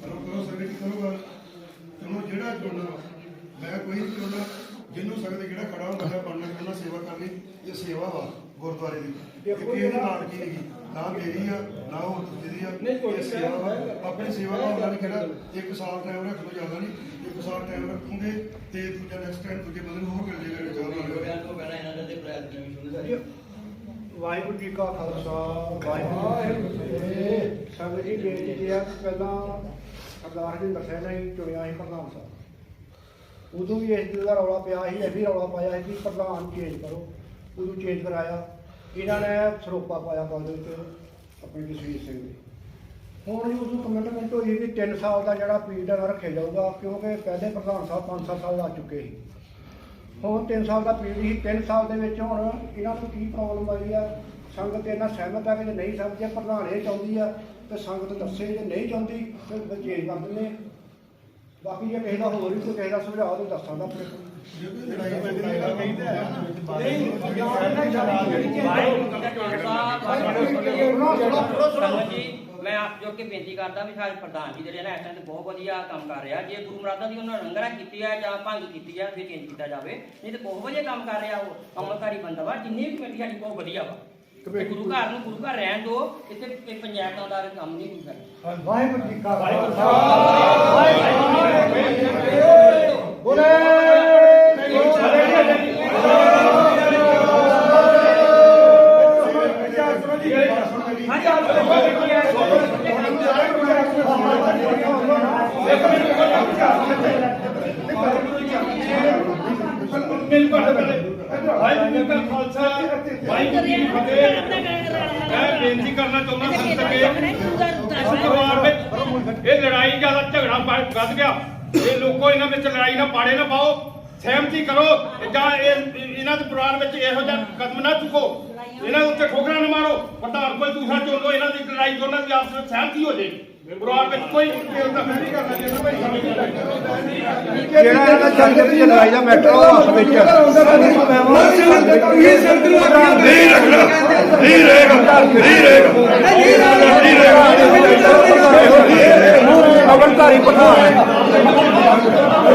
ਕਰੋ ਕਰੋ ਸੰਗਤ ਤੁਹਾਨੂੰ ਜਿਹੜਾ ਚੁਣਨਾ ਮੈਂ ਕੋਈ ਨਹੀਂ ਚੁਣਨਾ ਜਿਹਨੂੰ ਸੰਗਤ ਜਿਹੜਾ ਖੜਾ ਹੁੰਦਾ ਬਣਨਾ ਕਰਨਾ ਸੇਵਾ ਕਰਨੀ ਇਹ ਸੇਵਾ ਵਾ ਗੁਰਦੁਆਰੇ ਦੀ ਇਹ ਕਿਸੇ ਨਾਲ ਕੀ ਹੈਗੀ ਨਾ ਮੇਰੀ ਆ ਨਾ ਹੋਰ ਦੂਜੇ ਆ ਇਹ ਸੇਵਾ ਵਾ ਆਪਣੀ ਸੇਵਾ ਦਾ ਹੁੰਦਾ ਨਹੀਂ ਕਿਹੜਾ ਇੱਕ ਸਾਲ ਟਾਈਮ ਰੱਖ ਲਓ ਜ਼ਿਆਦਾ ਨਹੀਂ ਇੱਕ ਸਾਲ ਟਾਈਮ ਰੱਖੂਗੇ ਤੇ ਦੂਜਾ ਨੈਕਸਟ ਟਾਈਮ ਦੂਜੇ ਬੰਦੇ ਨੂੰ ਹੋਰ ਮਿਲ ਜਾਏਗਾ ਚਾਹ ਨਾਲ ਵਾਹਿਗੁਰੂ ਜੀ ਕਾ ਖਾਲਸਾ ਵਾਹਿਗੁਰੂ ਜੀ ਕੀ ਫਤਿਹ। ਸੰਗਤ ਜੀ ਬੇਨਤੀ ਹੈ ਪਹਿਲਾਂ ਸਰਦਾਰ ਜੀ ਦੱਸਿਆ ਨਹੀਂ ਚੁਣਿਆ ਸੀ ਪ੍ਰਧਾਨ ਸਾਹਿਬ। ਉਦੋਂ ਵੀ ਇਸ ਦਾ ਰੌਲਾ ਪਿਆ ਸੀ ਇਹ ਵੀ ਰੌਲਾ ਪਾਇਆ ਸੀ ਕਿ ਪ੍ਰਧਾਨ ਚੇਂਜ ਕਰੋ। ਉਦੋਂ ਚੇਂਜ ਕਰਾਇਆ। ਇਹਨਾਂ ਨੇ ਸਰੋਪਾ ਪਾਇਆ ਬਾਅਦ ਵਿੱਚ ਆਪਣੇ ਜਸਵੀਰ ਸਿੰਘ ਨੇ ਹੁਣ ਜੀ ਉਦੋਂ ਕਮਿਟਮੈਂਟ ਹੋਈ ਕਿ 3 ਸਾਲ ਦਾ ਜਿਹੜਾ ਪੀਰੀਅਡ ਰੱਖਿਆ ਜਾਊਗਾ ਕਿਉਂਕਿ ਪਹਿਲੇ ਪ੍ਰਧਾਨ ਸਾਹਿਬ 5-7 ਸਾਲ ਲਾ ਚੁੱਕੇ ਸੀ। ਹੁਣ 3 ਸਾਲ ਦਾ ਪੀਰੀਅਡ ਸੀ 3 ਸਾਲ ਦੇ ਵਿੱਚ ਹੁਣ ਇਹਨਾਂ ਨੂੰ ਕੀ ਪ੍ਰੋਬਲਮ ਆਈ ਆ ਸੰਗਤ ਇਹਨਾਂ ਸਹਿਮਤ ਆ ਕਿ ਜੇ ਨਹੀਂ ਸਮਝੇ ਪ੍ਰਧਾਨ ਇਹ ਚਾਹੁੰਦੀ ਆ ਤੇ ਸੰਗਤ ਦੱਸੇ ਜੇ ਨਹੀਂ ਚਾਹੁੰਦੀ ਫਿਰ ਚੇਂਜ ਕਰ ਦਿੰਦੇ। ਬਾਕੀ ਜੇ ਕਿਸੇ ਦਾ ਹੋਰ ਵੀ ਕੋਈ ਕਿਸੇ ਦਾ ਸੁਝਾਅ ਤੇ ਦੱਸ ਸਕਦਾ ਆਪਣੇ ਕੋਲ ਲੜਾਈ ਪੈਂਦੀ ਹੈ ਕਹਿੰਦੇ ਆ ਸੰਗਤ ਜੀ ਮੈਂ ਆਪ ਜੋ ਕਿ ਬੇਨਤੀ ਕਰਦਾ ਵੀ ਸਾਡੇ ਪ੍ਰਧਾਨ ਜੀ ਜਿਹੜੇ ਨੇ ਇਸ ਟਾਈਮ ਤੇ ਬਹੁਤ ਵਧੀਆ ਕੰਮ ਕਰ ਰਿਹਾ ਜੇ ਗੁਰੂ ਮਰਾਦਾ ਦੀ ਉਹਨਾਂ ਲੰਗਰਾ ਕੀਤੀ ਹੈ ਜਾਂ ਭੰਗ ਕੀਤੀ ਹੈ ਫਿਰ ਚੇਂਜ ਕੀਤਾ ਜਾਵੇ। ਨਹੀਂ ਤੇ ਬਹੁਤ ਵਧੀਆ ਕੰਮ ਕਰ ਰਿਹਾ ਉਹ ਅਮਲਕਾਰੀ ਬੰਦਾ ਵਾ ਜਿੰਨੀ ਵੀ ਕਮੇਟੀ ਸਾਡੀ ਬਹੁਤ ਵਧੀਆ ਵਾ। ਤੇ ਗੁਰੂ ਘਰ ਨੂੰ ਗੁਰੂ ਘਰ ਰਹਿਣ ਦੋ ਇੱਥੇ ਇਹ ਪੰਚਾਇਤਾਂ ਦਾ ਕੰਮ ਨਹੀਂ ਹੁੰਦਾ। ਵਾਹਿਗੁਰੂ ਜੀ ਕਾ ਖਾਲਸਾ। ਬੋਲੇ ਵਾਹਿਗੁਰੂ ਜੀ ਕਾ ਖਾਲਸਾ ਵਾਹਿਗੁਰੂ ਜੀ ਕੀ ਫਤਿਹ ਮੈਂ ਬੇਨਤੀ ਕਰਨਾ ਚਾਹੁੰਦਾ ਸੰਤ ਕੇ ਇਹ ਲੜਾਈ ਜ਼ਿਆਦਾ ਝਗੜਾ ਵੱਧ ਗਿਆ ਇਹ ਲੋਕੋ ਇਹਨਾਂ ਵਿੱਚ ਲੜਾਈ ਨਾ ਪਾੜੇ ਨਾ ਪਾਓ। ਸਹਿਮਤੀ ਕਰੋ ਜਾਂ ਇਹਨਾਂ ਦੇ ਪਰਿਵਾਰ ਵਿੱਚ ਇਹੋ ਜਿਹਾ ਕਦਮ ਨਾ ਚੁੱਕੋ। ਇਹਨਾਂ ਉੱਤੇ ਠੋਕਰਾਂ ਨਾ ਮਾਰੋ। ਪ੍ਰਧਾਨ ਕੋਈ ਦੂਸਰਾ ਚੁਣ ਲਓ ਇਹਨਾਂ ਦੀ ਲੜਾਈ ਦੋਨਾਂ ਦੀ ਆਪਸ ਵਿੱਚ ਸਹਿਮਤੀ ਹੋ ਜੇ ਪਰਿਵਾਰ ਵਿੱਚ ਕੋਈ ਫੇਰ ਤਾਂ ਨਹੀਂ ਕਰਨਾ ਚਾਹੀਦਾ ਭਾਈ। ਜਿਹੜਾ ਇਹਨਾਂ ਸੰਗਤ ਦੀ ਲੜਾਈ ਦਾ ਮੈਟਰ ਉਹ ਆਪਸ ਵਿੱਚ ਨਹੀਂ ਰੱਖਣਾ। ਨਹੀਂ ਰਹੇਗਾ। ਨਹੀਂ ਰਹੇਗਾ। ਅਵਨਕਾਰੀ ਪ੍ਰਧਾਨ। ਉਹ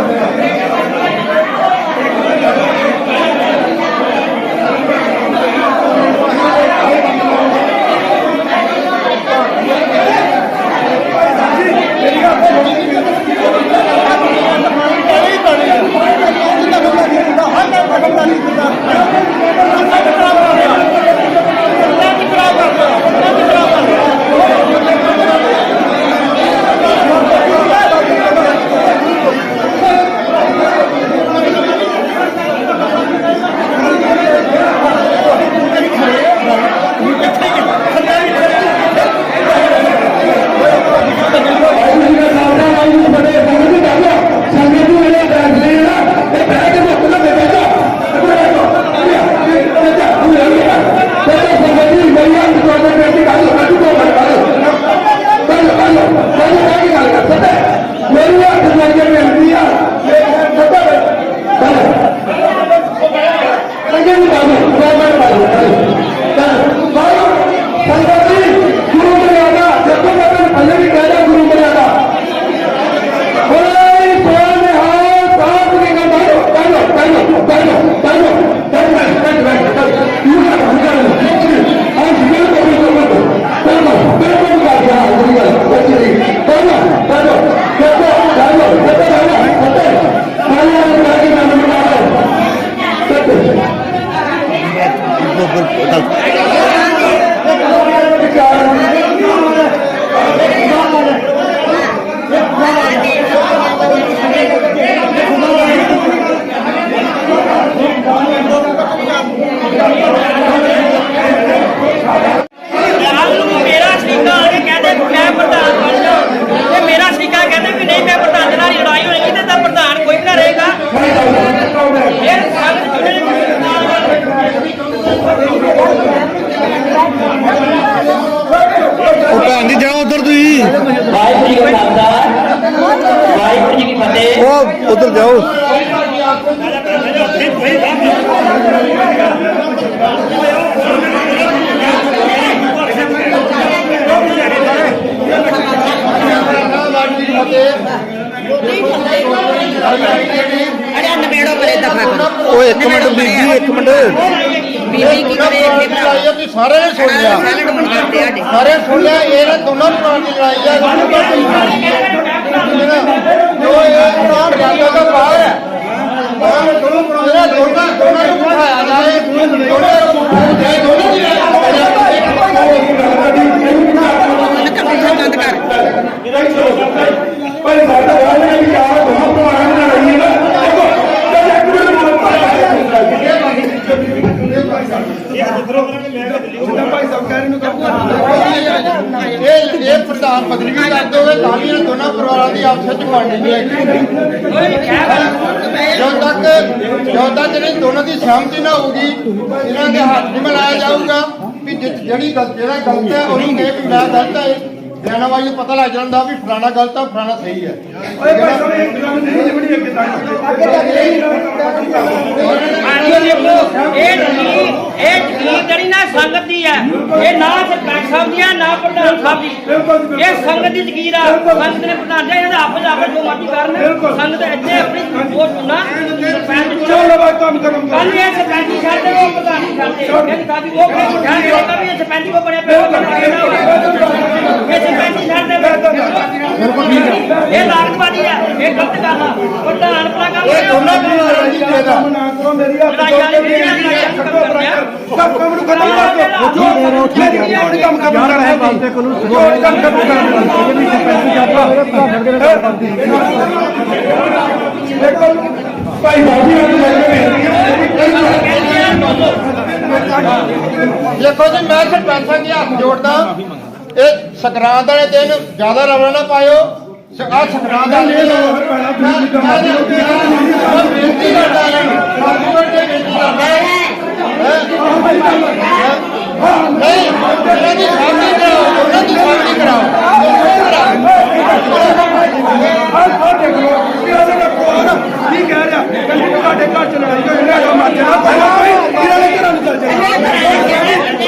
Thank you. ਉਹ ਉਧਰ ਅੜਿਆ ਨਵੇੜੋ ਪਰੇ ਦਫਾ ਕਰੋ ਉਹ ਇੱਕ ਮਿੰਟ ਬੀਬੀ, ਇੱਕ ਮਿੰਟ। ਬੀਬੀ ਕੀ ਕਰੇ ਇੱਥੇ ਭਰਾ ਲੜਾਈ ਸਾਰੇ ਨੇ ਸੁਣ ਲਿਆ ਸੈਲਡ ਬਣਾਉਂਦੇ ਸਾਰੇ ਸੁਣ ਲਿਆ ਇਹ ਨਾ ਦੋਨਾਂ ਭਰਾ ਦੀ ਲੜਾਈ ਆ ਜੋ ਇਹ ਭਰਾ ਜਾਂਦਾ ਬਾਹਰ ਹੈ ਬਾਹਰ ਦੋਨਾਂ ਦੋਨਾਂ ਨੂੰ ਬਿਠਾਇਆ ਜਾਏ ਦੋਨਾਂ ਨੂੰ ਦੋਨਾਂ ਦੀ ਕੰਪਿਊਟਰ ਬੰਦ ਕਰ ਇਹ ਇਹ ਪ੍ਰਧਾਨ ਬਦਲੀ ਵੀ ਕਰ ਦੋਗੇ ਤਾਂ ਵੀ ਇਹਨਾਂ ਦੋਨਾਂ ਪਰਿਵਾਰਾਂ ਦੀ ਆਪਸ ਵਿੱਚ ਬਣਨੀ ਨਹੀਂ ਹੈਗੀ ਜਦੋਂ ਤੱਕ ਜਦੋਂ ਤੱਕ ਇਹਨਾਂ ਦੋਨਾਂ ਦੀ ਸਹਿਮਤੀ ਨਾ ਹੋਊਗੀ ਇਹਨਾਂ ਦੇ ਹੱਥ ਨਹੀਂ ਮਿਲਾਇਆ ਜਾਊਗਾ ਵੀ ਜਿ- ਜਿਹੜੀ ਗਲਤ ਹੈ ਉਹਨੂੰ ਕਹੇ ਵੀ ਮੈਂ ਗਲਤ ਹੈ ਬਿਆਨਾਂ ਵਾਲੀ ਨੂੰ ਪਤਾ ਲੱਗ ਜਾਂਦਾ ਵੀ ਫਲਾਣਾ ਗਲਤ ਹੈ ਫਲਾਣਾ ਸਹੀ ਹੈ ਆਣੀ ਦੇਖੋ ਇਹ ਜ਼ਮੀਨ ਇਹ ਜ਼ਮੀਨ ਜਿਹੜੀ ਨਾ ਸੰਗਤ ਦੀ ਹੈ। ਇਹ ਨਾ ਸਰਪੰਚ ਸਾਹਿਬ ਦੀ ਹੈ ਨਾ ਪ੍ਰਧਾਨ ਸਾਹਿਬ ਦੀ। ਇਹ ਸੰਗਤ ਦੀ ਜ਼ਗੀਰ ਆ। ਸੰਗਤ ਨੇ ਪ੍ਰਧਾਨ ਜੀ ਇਹਦਾ ਆਪਸ ਆਪਸ ਜੋ ਮਰਜ਼ੀ ਕਰਨ। ਸੰਗਤ ਇੱਥੇ ਆਪਣੀ ਉਹ ਚੁਣਾ ਸਰਪੰਚ ਚਲੋ ਬਾਈ ਕੰਮ ਕਰਮ ਕੱਲ ਇਹ ਸਰਪੰਚੀ ਛੱਡ ਦੇ ਉਹ ਪ੍ਰਧਾਨ ਨਹੀਂ ਛੱਡਦੇ ਕਹਿੰਦੇ ਕਾਫੀ ਉਹ ਕਹਿੰਦੇ ਛੱਡ ਦੇਗਾ ਵੀ ਇਹ ਸਰਪੰਚ ਕੋ ਬਣਿਆ ਪਿਆ ਉਹ ਬਣਿਆ ਇਹ ਸਰਪੰਚੀ ਛੱਡ ਦੇ ਬਿਲਕੁਲ। ਠੀਕ ਹੈ ਇਹ ਲਾਗਤਵਾਦੀ ਹੈ। ਇਹ ਗਲਤ ਗੱਲ ਆ ਪ੍ਰਧਾਨ ਪਲਾ ਕੰਮ ਇਹ ਦੋਨਾਂ ਪਰਿਵਾਰਾਂ ਦੀ ਜਿੱਦ ਆ ਨਾ ਕਰੋ ਮੇਰੀ ਹੱਥ ਲੜਾਈਆਂ ਨਹੀਂ ਮੇਰੀਆਂ ਲੜਾਈਆਂ ਖਤਮ ਕਰ ਦਿਆ ਕੰਮ ਕੰਮ ਨੂੰ ਖਤਮ ਕਰ ਦਿਓ ਜੋ ਜੋ ਕੰਮ ਕੰਮ ਕਰ ਰਹੇ ਬੰਦੇ ਕੋਲ ਜੋ ਕੰਮ ਕੰਮ ਕਰ ਰਹੇ ਜਿਹੜੀ ਸਰਪੰਚ ਜਾਂਦਾ ਦੇਖੋ ਭਾਈ ਬਾਜੀ ਦੇਖੋ ਜੀ ਮੈਂ ਸਰਪੰਚਾਂ ਦੇ ਹੱਥ ਜੋੜਦਾ ਇਹ ਸੰਗਰਾਂਦ ਵਾਲੇ ਦਿਨ ਜ਼ਿਆਦਾ ਰਵਣਾ ਨਾ ਪਾਇਓ ਆ ਸੰਗਰਾਂਦ ਵਾਲੇ ਦਿਨ ਮੈਂ ਮੈਂ- ਮੈਂ ਬੇਨਤੀ ਕਰਦਾ ਇਹਨਾਂ ਨੂੰ ਹੱਥ ਜੋੜ ਕੇ ਬੇਨਤੀ ਕਰਦਾ ਹੈਂ? ਹੈਂ? ਨਹੀਂ ਇਹਨਾਂ ਦੀ ਸਾਹਮਣੇ ਕਰਾਓ ਉਹਨਾਂ ਦੀ ਸਾਹਮਣੇ ਕਰਾਓ ਕੀ ਕਹਿ ਰਿਹਾ ਕਹਿੰਦੇ ਤੁਹਾਡੇ ਘਰ ਚ ਲੜਾਈ ਹੋਈ ਨਾ ਜੋ ਮਰ ਜਾਣਾ ਪਹਿਲਾਂ ਕੋਈ ਇਹਨਾਂ ਦੇ ਘਰਾਂ ਨੂੰ ਚੱਲ ਜਾਣਾ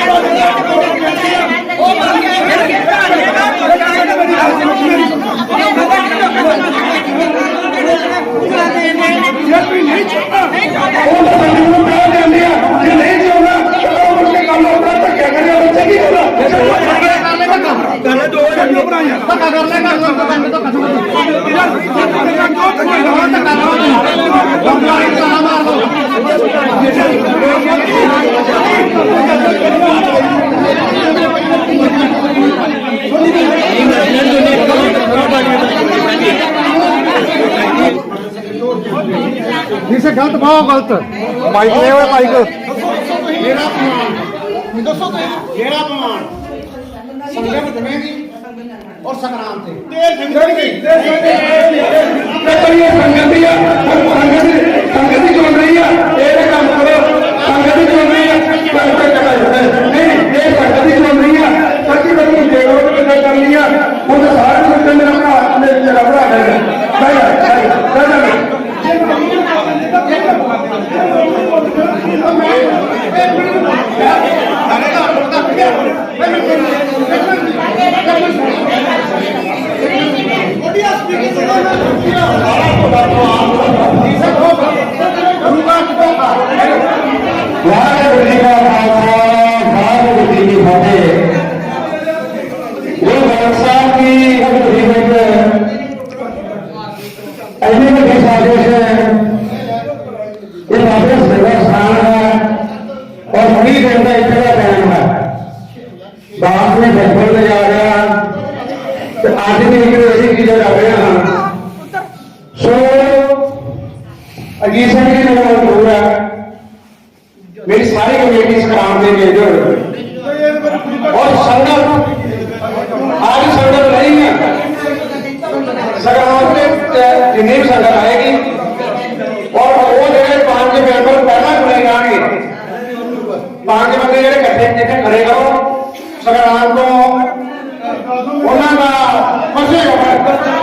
ਜੇ ਕੋਈ ਨਹੀਂ ਚਾਹੁੰਦਾ ਉਹ ਤਾਂ ਮੈਨੂੰ ਕਹਿ ਦਿੰਦੇ ਆ ਜੇ ਨਹੀਂ ਚਾਹੁੰਦਾ ਉਹ ਮੁੜ ਕੇ ਕੰਮ ਹੁੰਦਾ ਤਾਂ ਕਿਆ ਕਰਿਆ ਬੱਚੇ ਕੀ ਹੋਣਾ ਗੱਲ ਦੋ ਜਣੀਆਂ ਬਣਾਈਆਂ ਧੱਕਾ ਕਰ ਲੈ ਕਰ ਲੋ ਧੱਕਾ ਧੱਕਾ ਇਸੇ ਗਲਤ ਬਹੁਤ ਗਲਤ। ਮਾਈਕ ਲੈ ਓਏ ਮਾਈਕ। ਜਿਹੜਾ ਪ੍ਰਮਾਣ ਦੱਸੋ ਤੁਸੀਂ। ਜਿਹੜਾ ਪ੍ਰਮਾਣ ਸੰਗਤ ਦੇਵੇਗੀ ਔਰ ਸੰਗਰਾਮ ਤੇ। ਤੇ ਸੰਗਤ ਦੀ ਇਹ ਸੰਗਤ ਦੀ ਸੰਗਤ ਦੀ ਚੋਣ ਰਹੀ ਆ। ਇਹ ਕੰਮ ਕਰੋ। ਸੰਗਤ ਦੀ ਚੋਣ ਰਹੀ ਆ। ਨਹੀਂ ਇਹ ਸੰਗਤ ਦੀ ਚੋਣ ਰਹੀ ਆ। ਸੱਚੀ ਬੱਤੀ ਦੇ ਰੋਡ ਤੇ ਗੱਲ ਕਰਨੀ ਆ? ਉਹ ਤਾਂ ਸਾਰੇ ਨੂੰ ਮੇਰਾ ਭਰਾ ਨੇ ਮੇਰਾ ਭਰਾ ਹੈ ਬਾਈ ਬਾਈ ਬਾਈ ਵਾਹਿਗੁਰੂ ਜੀ ਕਾ Onaga, Mashiach.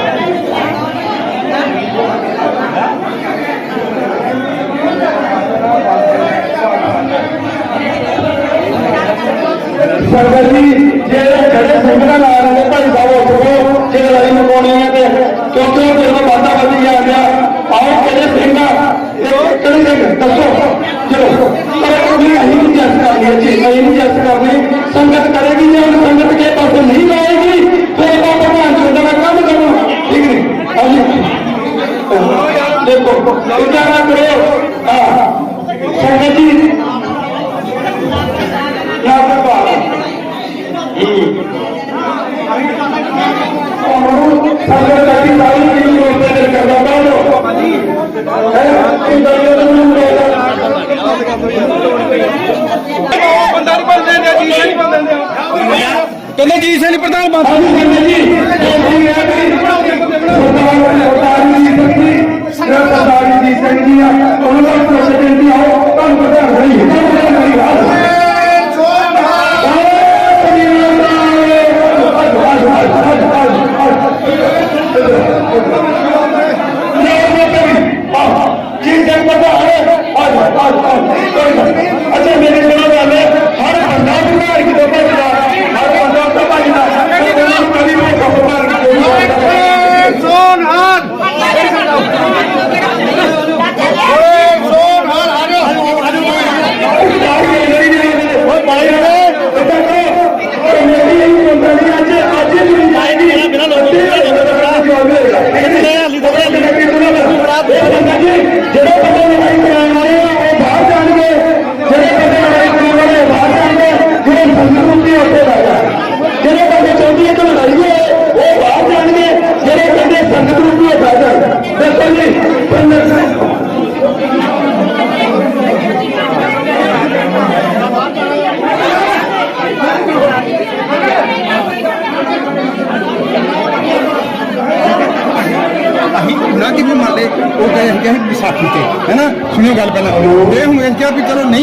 ਸੰਗਤ ਜੀ ਜਿਹੜੇ ਜਿਹੜੇ ਸਿੰਘਾਂ ਨਾਲ ਨੇ ਭਾਈ ਸਾਹਿਬ ਉੱਠੋ ਜੇ ਲੜਾਈ ਮੁਕਾਉਣੀ ਹੈ ਤੇ ਕਿਉਂਕਿ ਉਹ ਜਦੋਂ ਵਾਦਾ ਵਧੀ ਜਾਂਦੇ ਆ, ਆਓ ਕਿਹੜੇ ਸਿੰਘ ਆ ਕਿਹੜੇ ਸਿੰਘ, ਦੱਸੋ।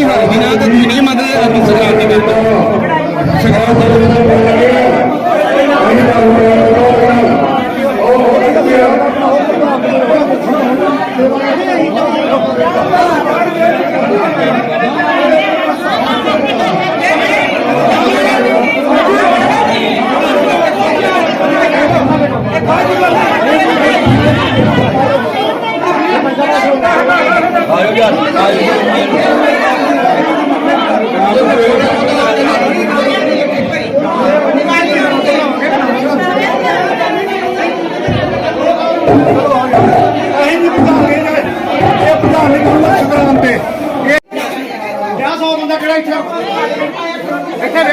Inhalte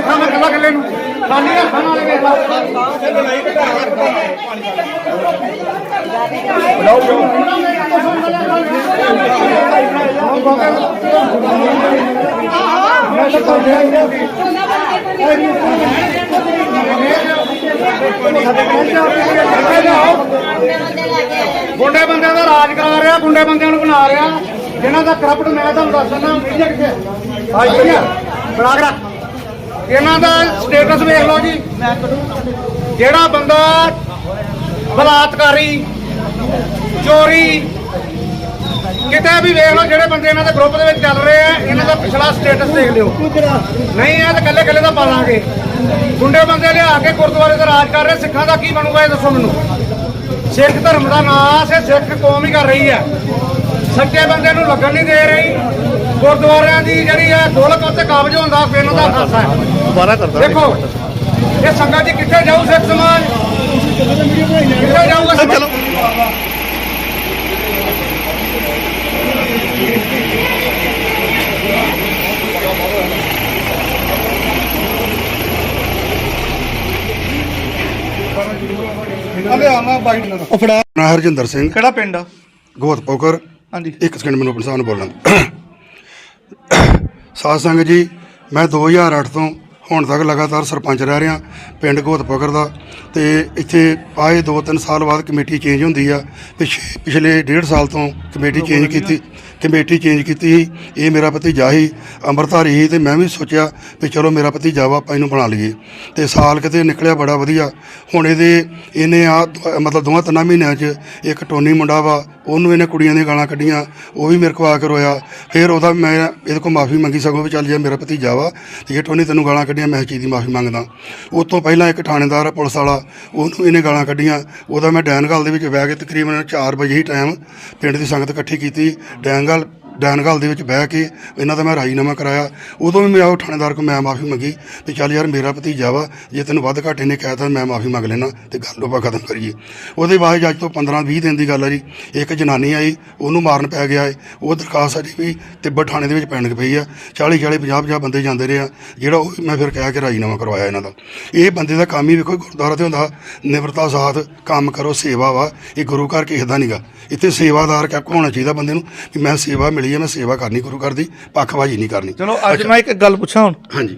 ਹੱਥਾਂ ਨਾਲ ਗੱਲਾਂ ਨੂੰ। ਖਾਲੀ ਹੱਥਾਂ ਨਾਲ ਵੇਖ ਗੁੰਡੇ ਬੰਦਿਆਂ ਦਾ ਰਾਜ ਕਰਾ ਰਿਹਾ, ਗੁੰਡੇ ਬੰਦਿਆਂ ਨੂੰ ਬਣਾ ਰਿਹਾ। ਜਿਹਨਾਂ ਦਾ ਕਰਪਟ ਮੈਂ ਤੁਹਾਨੂੰ ਦੱਸਣਾ ਮੀਡੀਆ ਕਿੱਥੇ? ਆਈ ਬਣਾ ਕੇ ਰੱਖ। ਇਹਨਾਂ ਦਾ ਸਟੇਟਸ ਵੇਖ ਲਓ ਜੀ। ਜਿਹੜਾ ਬੰਦਾ ਬਲਾਤਕਾਰੀ, ਚੋਰੀ, ਕਿਤੇ ਵੀ ਵੇਖ ਲਓ, ਜਿਹੜੇ ਬੰਦੇ ਇਹਨਾਂ ਦੇ ਗਰੁੱਪ ਦੇ ਵਿੱਚ ਚੱਲ ਰਹੇ ਆ, ਇਹਨਾਂ ਦਾ ਪਿਛਲਾ ਸਟੇਟਸ ਦੇਖ ਲਿਓ। ਨਹੀਂ ਇਹ ਤਾਂ ਕੱਲੇ ਕੱਲੇ ਦਾ ਲਾਂਗੇ। ਗੁੰਡੇ ਬੰਦੇ ਲਿਆ ਕੇ ਗੁਰਦੁਆਰੇ ਦਾ ਰਾਜ ਕਰ ਰਹੇ, ਸਿੱਖਾਂ ਦਾ ਕੀ ਬਣੂਗਾ ਇਹ ਦੱਸੋ ਮੈਨੂੰ? ਸਿੱਖ ਧਰਮ ਦਾ ਨਾਸ ਹੈ, ਸਿੱਖ ਕੌਮ ਹੀ ਕਰ ਰਹੀ ਹੈ। ਸੱਚੇ ਬੰਦੇ ਨੂੰ ਲੱਗਣ ਨਹੀਂ ਦੇ ਰਹੀ। ਗੁਰਦੁਆਰਿਆਂ ਦੀ ਜਿਹੜੀ ਹੈ ਗੋਲਕ ਉੱਤੇ ਕਾਬਜ ਹੁੰਦਾ ਫਿਰ ਇਹਨਾਂ ਦਾ ਖਾਸਾ ਹੈ। ਦੁਬਾਰਾ ਕਰਦਾ ਦੇਖੋ ਇਹ ਸੰਗਤ ਜੀ ਕਿੱਥੇ ਜਾਊ ਸਿੱਖ ਸਮਾਜ? ਕਿੱਥੇ ਜਾਊਗਾ ਚਲੋ। ਉਹ ਫੜਾ। ਮੈਂ ਹਰਜਿੰਦਰ ਸਿੰਘ। ਕਿਹੜਾ ਪਿੰਡ? ਆ ਗੋਤ ਪੋਕਰ ਹਾਂਜੀ। ਇੱਕ ਸਕਿੰਡ ਮੈਨੂੰ ਆਪਣੇ ਸਾਹਿਬ ਨੂੰ ਬੋਲਣ। ਸਾਧ ਸੰਗਤ ਜੀ ਮੈਂ 2008 ਤੋਂ ਹੁਣ ਤੱਕ ਲਗਾਤਾਰ ਸਰਪੰਚ ਰਹਿ ਰਿਹਾ ਪਿੰਡ ਗੋਤ ਪੋਕਰ ਦਾ। ਤੇ ਇੱਥੇ ਆਏ 2-3 ਸਾਲ ਬਾਅਦ ਕਮੇਟੀ ਚੇਂਜ ਹੁੰਦੀ ਆ ਪਿਛ- ਪਿਛਲੇ ਡੇਢ ਸਾਲ ਤੋਂ ਕਮੇਟੀ ਚੇਂਜ ਕੀਤੀ ਕਮੇਟੀ ਚੇਂਜ ਕੀਤੀ ਸੀ। ਇਹ ਮੇਰਾ ਭਤੀਜਾ ਸੀ ਅੰਮ੍ਰਿਤਧਾਰੀ ਸੀ ਤੇ ਮੈਂ ਵੀ ਸੋਚਿਆ ਵੀ ਚਲੋ ਮੇਰਾ ਭਤੀਜਾ ਵਾ ਆਪਾਂ ਇਹਨੂੰ ਬਣਾ ਲਈਏ। ਤੇ ਸਾਲ ਕਿਤੇ ਨਿਕਲਿਆ ਬੜਾ ਵਧੀਆ। ਹੁਣ ਇਹਦੇ ਇਹਨੇ ਆ ਮਤਲਬ ਦੋਵਾਂ ਤਿੰਨਾਂ ਮਹੀਨਿਆਂ 'ਚ ਇੱਕ ਟੋਨੀ ਮੁੰਡਾ ਵਾ ਉਹਨੂੰ ਇਹਨੇ ਕੁੜੀਆਂ ਦੀਆਂ ਗਾਲਾਂ ਕੱਢੀਆਂ, ਉਹ ਵੀ ਮੇਰੇ ਕੋਲ ਆ ਕੇ ਰੋਇਆ। ਫਿਰ ਉਹਦਾ ਮੈਂ ਇਹਦੇ ਕੋਲ ਮਾਫੀ ਮੰਗੀ, ਸਗੋਂ ਵੀ ਚੱਲ ਜੇ ਮੇਰਾ ਭਤੀਜਾ ਵਾ ਤੇ ਇਹ ਟੋਨੀ ਤੈਨੂੰ ਗਾਲਾਂ ਕੱਢੀਆਂ, ਮੈਂ ਇਸ ਚੀਜ਼ ਦੀ ਮਾਫੀ ਮੰਗਦਾ। ਉਸ ਤੋਂ ਪਹਿਲਾਂ ਇੱਕ ਥਾਣੇਦਾਰ ਆ ਪੁਲਿਸ ਵਾਲਾ, ਉਹਨੂੰ ਇਹਨੇ ਗਾਲਾਂ ਕੱਢੀਆਂ। ਉਹਦਾ ਮੈਂ ਡੈਨਗਲ ਦੇ ਵਿੱਚ ਬਹਿ ਕੇ ਤਕਰੀਬਨ 4 ਵਜੇ ਹੀ ਟਾਈਮ ਪਿੰਡ ਦੀ ਸੰਗਤ ਇਕੱਠੀ ਕੀਤੀ। ਡੈਨਗਲ ਡੈਨਗਲ ਦੇ ਵਿੱਚ ਬਹਿ ਕੇ ਇਹਨਾਂ ਦਾ ਮੈਂ ਰਾਜੀਨਾਮਾ ਕਰਾਇਆ। ਉਦੋਂ ਵੀ ਮੈਂ ਉਹ ਥਾਣੇਦਾਰ ਕੋਲ ਮੈਂ ਮਾਫੀ ਮੰਗੀ ਵੀ ਚੱਲ ਯਾਰ ਮੇਰਾ ਭਤੀਜਾ ਵਾ, ਜੇ ਤੈਨੂੰ ਵੱਧ ਘਾਟੇ ਨੇ ਕਹਿ ਤਾਂ ਮੈਂ ਮਾਫੀ ਮੰਗ ਲੈਣਾ ਤੇ ਗੱਲ ਆਪਾਂ ਖਤਮ ਕਰੀਏ। ਉਹਦੇ ਬਾਅਦ ਅੱਜ ਤੋਂ 15 20 ਦਿਨ ਦੀ ਗੱਲ ਹੈ ਜੀ। ਇੱਕ ਜਨਾਨੀ ਆਈ, ਉਹਨੂੰ ਮਾਰਨ ਪੈ ਗਿਆ ਏ। ਉਹ ਦਰਖਾਸਤ ਸਾਡੀ ਵੀ ਤਿੱਬਤ ਥਾਣੇ ਦੇ ਵਿੱਚ ਪੈਣ ਪਈ ਆ। 40 40 50 50 ਬੰਦੇ ਜਾਂਦੇ ਰਹੇ ਆ। ਜਿਹੜਾ ਉਹ ਮੈਂ ਫਿਰ ਕਹਿ ਕੇ ਰਾਜੀਨਾਮਾ ਕਰਵਾਇਆ ਇਹਨਾਂ ਦਾ। ਇਹ ਬੰਦੇ ਦਾ ਕੰਮ ਹੀ ਵੇਖੋ, ਗੁਰਦੁਆਰਾ ਤੇ ਹੁੰਦਾ, ਨਿਮਰਤਾ ਸਾਥ, ਕੰਮ ਕਰੋ, ਸੇਵਾ ਵਾ। ਇਹ ਗੁਰੂ ਘਰ ਕਿਸੇ ਦਾ ਨਹੀਂਗਾ ਇੱਥੇ ਸੇਵਾਦਾਰ ਕਿਆ ਹੋਣਾ ਚਾਹੀਦਾ ਬੰਦੇ ਨੂੰ ਕਿ ਮੈਂ ਸੇਵਾ ਮਿਲ। ਹੈ ਮੈਂ ਸੇਵਾ ਕਰਨੀ ਗੁਰੂ ਘਰ ਦੀ ਪੱਖਵਾਜੀ ਨਹੀਂ ਕਰਨੀ। ਚਲੋ ਅੱਜ ਮੈਂ ਇੱਕ ਗੱਲ ਪੁੱਛਾਂ ਹੁਣ। ਹਾਂਜੀ।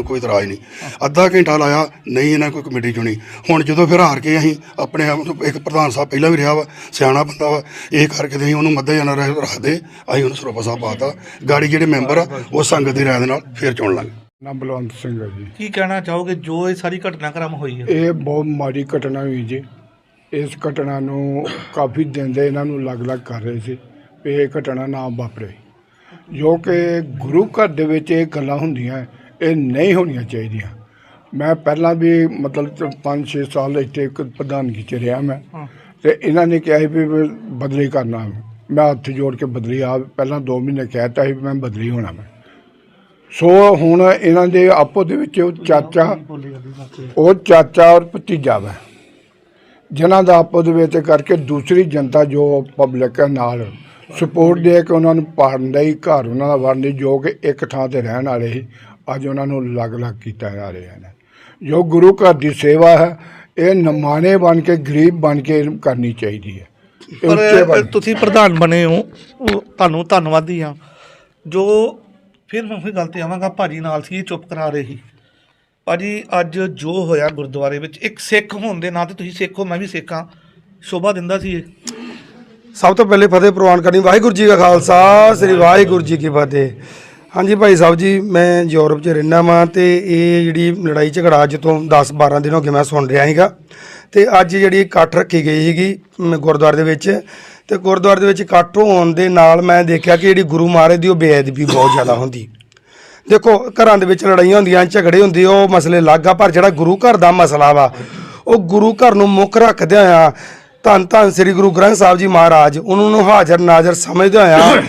ਕੋਈ ਇਤਰਾਜ਼ ਨਹੀਂ। ਅੱਧਾ ਘੰਟਾ ਲਾਇਆ ਨਹੀਂ ਇਹਨਾਂ ਕੋਈ ਕਮੇਟੀ ਚੁਣੀ। ਹੁਣ ਜਦੋਂ ਫਿਰ ਹਾਰ ਕੇ ਅਸੀਂ ਆਪਣੇ ਆਪ ਨੂੰ ਇੱਕ ਪ੍ਰਧਾਨ ਸਾਹਿਬ ਪਹਿਲਾਂ ਵੀ ਰਿਹਾ ਵਾ ਸਿਆਣਾ ਬੰਦਾ ਵਾ ਇਹ ਕਰਕੇ ਤੇ ਅਸੀਂ ਉਹਨੂੰ ਮੱਦੇ ਜਾਣਾ ਰੱਖਦੇ ਅਸੀਂ ਉਹਨੂੰ ਸਰੋਪਾ ਸਾਹਿਬ ਪਾਤਾ। ਗਾੜੀ ਜਿਹੜੇ ਮੈਂਬਰ ਆ ਉਹ ਸੰਗਤ ਦੀ ਰਾਏ ਦੇ ਨਾਲ ਫਿਰ ਚੁਣ ਲਾਂਗੇ। ਨਾਮ ਬਲਵੰਤ ਸਿੰਘ ਹੈ ਜੀ। ਕੀ ਕਹਿਣਾ ਚਾਹੋਗੇ? ਜੋ ਇਹ ਸਾਰੀ ਘਟਨਾਕ੍ਰਮ ਹੋਈ ਹੈ। ਇਹ ਬਹੁਤ ਮਾੜੀ ਘਟਨਾ ਹੋਈ ਜੀ। ਇਸ ਘਟਨਾ ਨੂੰ ਕਾਫੀ ਦਿਨ ਦੇ ਇਹਨਾਂ ਨੂੰ ਅਲੱਗ-ਅਲੱਗ ਕਰ ਰਹੇ ਸੀ ਵੀ ਇਹ ਘਟਨਾ ਨਾ ਵਾਪਰੇ। ਜੋ ਕਿ ਗੁਰੂ ਘਰ ਦੇ ਵਿੱਚ ਇਹ ਗੱਲਾਂ ਹੁੰਦੀਆਂ ਇਹ ਨਹੀਂ ਹੋਣੀਆਂ ਚਾਹੀਦੀਆਂ। ਮੈਂ ਪਹਿਲਾਂ ਵੀ ਮਤਲਬ 5-6 ਸਾਲ ਇੱਥੇ ਪ੍ਰਧਾਨਗੀ ਚ ਰਿਹਾ ਮੈਂ। ਤੇ ਇਹਨਾਂ ਨੇ ਕਿਹਾ ਸੀ ਵੀ ਬਦਲੀ ਕਰਨਾ। ਮੈਂ ਹੱਥ ਜੋੜ ਕੇ ਬਦਲੀ ਆ। ਪਹਿਲਾਂ 2 ਮਹੀਨੇ ਕਹਿਤਾ ਸੀ ਮੈਂ ਬਦਲੀ ਹੋਣਾ ਮੈਂ। ਸੋ ਹੁਣ ਇਹਨਾਂ ਦੇ ਆਪੋ ਦੇ ਵਿੱਚ ਉਹ ਚਾਚਾ ਉਹ ਚਾਚਾ ਔਰ ਭਤੀਜਾ ਵਾ। ਜਿਨ੍ਹਾਂ ਦਾ ਆਪੋ ਦੇ ਵਿੱਚ ਕਰਕੇ ਦੂਸਰੀ ਜਨਤਾ ਜੋ ਪਬਲਿਕ ਨਾਲ ਸਪੋਰਟ ਦੇ ਕੇ ਉਹਨਾਂ ਨੂੰ ਪਾੜਨ ਦਾ ਹੀ ਘਰ ਉਹਨਾਂ ਦਾ ਵੜਨ ਦੀ ਜੋ ਕਿ ਇੱਕ ਥਾਂ ਤੇ ਰਹਿਣ ਵਾਲੇ ਸੀ। ਅੱਜ ਉਹਨਾਂ ਨੂੰ ਅਲੱਗ-ਅਲੱਗ ਕੀਤਾ ਜਾ ਰਿਹਾ ਹੈ। ਜੋ ਗੁਰੂ ਘਰ ਦੀ ਸੇਵਾ ਹੈ ਇਹ ਨਮਾਣੇ ਬਣ ਕੇ ਗਰੀਬ ਬਣ ਕੇ ਕਰਨੀ ਚਾਹੀਦੀ ਹੈ। ਪਰ ਤੁਸੀਂ ਪ੍ਰਧਾਨ ਬਣੇ ਹੋ। ਤੁਹਾਨੂੰ ਧੰਨਵਾਦੀ ਹਾਂ। ਜੋ ਫਿਰ ਮੈਂ ਉਹੀ ਗੱਲ ਤੇ ਆਵਾਂਗਾ ਭਾਜੀ ਨਾਲ ਸੀ ਇਹ ਚੁੱਪ ਕਰਾ ਰਹੇ ਸੀ। ਭਾਜੀ ਅੱਜ ਜੋ ਹੋਇਆ ਗੁਰਦੁਆਰੇ ਵਿੱਚ ਇੱਕ ਸਿੱਖ ਹੋਣ ਦੇ ਨਾਂ ਤੇ ਤੁਸੀਂ ਸਿੱਖ ਹੋ ਮੈਂ ਵੀ ਸਿੱਖ ਹਾਂ। ਸ਼ੋਭਾ ਦਿੰਦਾ ਸੀ ਇਹ। ਸਭ ਤੋਂ ਪਹਿਲੇ ਫਤਿਹ ਪ੍ਰਵਾਨ ਕਰਨੀ ਵਾਹਿਗੁਰੂ ਜੀ ਕਾ ਖਾਲਸਾ ਸ੍ਰੀ ਵਾਹਿਗੁਰੂ ਜੀ ਕੀ ਫਤਿਹ। ਹਾਂਜੀ ਭਾਈ ਸਾਹਿਬ ਜੀ ਮੈਂ ਯੂਰਪ 'ਚ ਰਹਿਣਾ ਵਾਂ ਤੇ ਇਹ ਜਿਹੜੀ ਲੜਾਈ ਝਗੜਾ ਅੱਜ ਤੋਂ 10 12 ਦਿਨ ਹੋ ਗਏ ਮੈਂ ਸੁਣ ਰਿਹਾ ਸੀਗਾ ਤੇ ਅੱਜ ਜਿਹੜੀ ਇਕੱਠ ਰੱਖੀ ਗਈ ਸੀਗੀ ਮ, ਗੁਰਦੁਆਰੇ ਦੇ ਵਿੱਚ ਤੇ ਗੁਰਦੁਆਰੇ ਦੇ ਵਿੱਚ ਇਕੱਠ ਹੋਣ ਦੇ ਨਾਲ ਮੈਂ ਦੇਖਿਆ ਕਿ ਜਿਹੜੀ ਗੁਰੂ ਮਹਾਰਾਜ ਦੀ ਉਹ ਬੇਅਦਬੀ ਬਹੁਤ ਜ਼ਿਆਦਾ ਹੁੰਦੀ। ਦੇਖੋ ਘਰਾਂ ਦੇ ਵਿੱਚ ਲੜਾਈਆਂ ਹੁੰਦੀਆਂ ਝਗੜੇ ਹੁੰਦੇ ਉਹ ਮਸਲੇ ਅਲੱਗ ਆ ਪਰ ਜਿਹੜਾ ਗੁਰੂ ਘਰ ਦਾ ਮਸਲਾ ਵਾ ਉਹ ਗੁਰੂ ਘਰ ਨੂੰ ਮੁੱਖ ਰੱਖਦੇ ਹੋਇਆ ਧੰਨ ਧੰਨ ਸ੍ਰੀ ਗੁਰੂ ਗ੍ਰੰਥ ਸਾਹਿਬ ਜੀ ਮਹਾਰਾਜ ਉਹਨਾਂ ਨੂੰ ਹਾਜ਼ਰ ਨਾਜ਼ਰ ਸਮਝਦੇ ਹੋਇਆ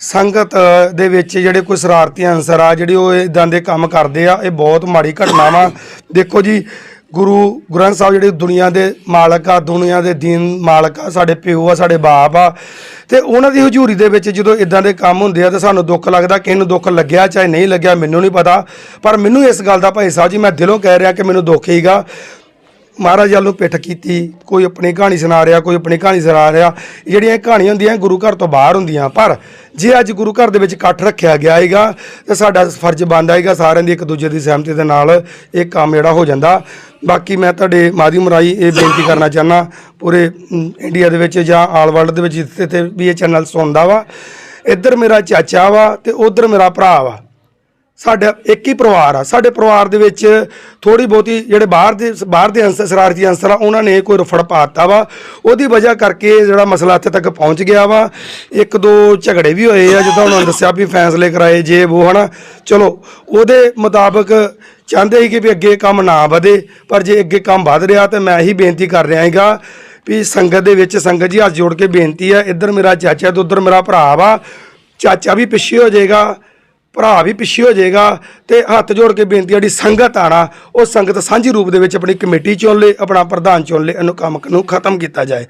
ਸੰਗਤ ਦੇ ਵਿੱਚ ਜਿਹੜੇ ਕੋਈ ਸ਼ਰਾਰਤੀ ਅੰਸਰ ਆ, ਜਿਹੜੇ ਉਹ ਇਦਾਂ ਦੇ ਕੰਮ ਕਰਦੇ ਆ, ਇਹ ਬਹੁਤ ਮਾੜੀ ਘਟਨਾ ਵਾ। ਦੇਖੋ ਜੀ, ਗੁਰੂ ਗ੍ਰੰਥ ਸਾਹਿਬ ਜਿਹੜੇ ਦੁਨੀਆ ਦੇ ਮਾਲਕ ਆ, ਦੁਨੀਆ ਦੇ ਦੀਨ ਮਾਲਕ ਆ, ਸਾਡੇ ਪਿਓ ਆ, ਸਾਡੇ ਬਾਪ ਆ, ਤੇ ਉਹਨਾਂ ਦੀ ਹਜ਼ੂਰੀ ਦੇ ਵਿੱਚ ਜਦੋਂ ਇਦਾਂ ਦੇ ਕੰਮ ਹੁੰਦੇ ਆ, ਤਾਂ ਸਾਨੂੰ ਦੁੱਖ ਲੱਗਦਾ, ਕਿਸੇ ਨੂੰ ਦੁੱਖ ਲੱਗਿਆ ਚਾਹੇ ਨਹੀਂ ਲੱਗਿਆ, ਮੈਨੂੰ ਨਹੀਂ ਪਤਾ। ਪਰ ਮੈਨੂੰ ਇਸ ਗੱਲ ਦਾ ਭਾਈ ਸਾਹਿਬ ਜੀ ਮੈਂ ਦਿਲੋਂ ਕਹਿ ਰਿਹਾ ਕਿ ਮੈਨੂੰ ਦੁੱਖ ਹੀਗਾ। ਮਹਾਰਾਜ ਵੱਲ ਨੂੰ ਪਿੱਠ ਕੀਤੀ, ਕੋਈ ਆਪਣੀ ਕਹਾਣੀ ਸੁਣਾ ਰਿਹਾ, ਕੋਈ ਆਪਣੀ ਕਹਾਣੀ ਸੁਣਾ ਰਿਹਾ ਇਹ ਜਿਹੜੀਆਂ ਇਹ ਕਹਾਣੀਆਂ ਹੁੰਦੀਆਂ ਇਹ ਗੁਰੂ ਘਰ ਤੋਂ ਬਾਹਰ ਹੁੰਦੀਆਂ, ਪਰ ਜੇ ਅੱਜ ਗੁਰੂ ਘਰ ਦੇ ਵਿੱਚ ਇਕੱਠ ਰੱਖਿਆ ਗਿਆ ਹੈਗਾ, ਤਾਂ ਸਾਡਾ ਫਰਜ਼ ਬਣਦਾ ਹੈਗਾ ਸਾਰਿਆਂ ਦੀ ਇੱਕ ਦੂਜੇ ਦੀ ਸਹਿਮਤੀ ਦੇ ਨਾਲ ਇਹ ਕੰਮ ਜਿਹੜਾ ਹੋ ਜਾਂਦਾ। ਬਾਕੀ ਮੈਂ ਤੁਹਾਡੇ ਮਾਧਿਅਮ ਰਾਹੀਂ ਇਹ ਬੇਨਤੀ ਕਰਨਾ ਚਾਹੁੰਦਾ, ਪੂਰੇ ਇੰਡੀਆ ਦੇ ਵਿੱਚ ਜਾਂ ਆਲ ਵਰਲਡ ਦੇ ਵਿੱਚ ਜਿੱਥੇ ਤੇ ਵੀ ਇਹ ਚੈਨਲ ਸੁਣਦਾ ਵਾ, ਇੱਧਰ ਮੇਰਾ ਚਾਚਾ ਵਾ ਤੇ ਉਧਰ ਮੇਰਾ ਭਰਾ ਵਾ। ਸਾਡਾ ਇੱਕ ਹੀ ਪਰਿਵਾਰ ਆ। ਸਾਡੇ ਪਰਿਵਾਰ ਦੇ ਵਿੱਚ ਥੋੜੀ ਬਹੁਤੀ ਜਿਹੜੇ ਬਾਹਰ ਦੇ ਬਾਹਰ ਦੇ ਅੰਸਰ ਸ਼ਰਾਰਤੀ ਅੰਸਰ ਆ, ਉਹਨਾਂ ਨੇ ਕੋਈ ਰਫੜ ਪਾਤਾ ਵਾ। ਉਹਦੀ ਵਜ੍ਹਾ ਕਰਕੇ ਜਿਹੜਾ ਮਸਲਾ ਇੱਥੇ ਤੱਕ ਪਹੁੰਚ ਗਿਆ ਵਾ। ਇੱਕ ਦੋ ਝਗੜੇ ਵੀ ਹੋਏ ਆ, ਜਿੱਦਾਂ ਉਹਨਾਂ ਨੇ ਦੱਸਿਆ ਵੀ ਫੈਸਲੇ ਕਰਾਏ ਜੇ ਉਹ ਹਨਾ। ਚਲੋ, ਉਹਦੇ ਮੁਤਾਬਕ ਚਾਹੁੰਦੇ ਸੀ ਕਿ ਵੀ ਅੱਗੇ ਕੰਮ ਨਾ ਵਧੇ, ਪਰ ਜੇ ਅੱਗੇ ਕੰਮ ਵਧ ਰਿਹਾ ਤੇ ਮੈਂ ਇਹੀ ਬੇਨਤੀ ਕਰ ਰਿਹਾ ਹੈਗਾ ਵੀ ਸੰਗਤ ਦੇ ਵਿੱਚ ਸੰਗਤ ਜੀ ਹੱਥ ਜੋੜ ਕੇ ਬੇਨਤੀ ਆ, ਇੱਧਰ ਮੇਰਾ ਚਾਚਾ ਤੇ ਉੱਧਰ ਮੇਰਾ ਭਰਾ ਵਾ। ਚਾਚਾ ਵੀ ਪਿੱਛੇ ਹੋ ਜਾਏਗਾ। ਭਰਾ ਵੀ ਪਿੱਛੇ ਹੋ ਜਾਏਗਾ ਤੇ ਹੱਥ ਜੋੜ ਕੇ ਬੇਨਤੀ ਜਿਹੜੀ ਸੰਗਤ ਆਣਾ ਉਹ ਸੰਗਤ ਸਾਂਝੀ ਰੂਪ ਦੇ ਵਿੱਚ ਆਪਣੀ ਕਮੇਟੀ ਚੁਣ ਲੇ, ਆਪਣਾ ਪ੍ਰਧਾਨ ਚੁਣ ਲੇ, ਇਹਨੂੰ ਕੰਮ ਨੂੰ ਖਤਮ ਕੀਤਾ ਜਾਏ।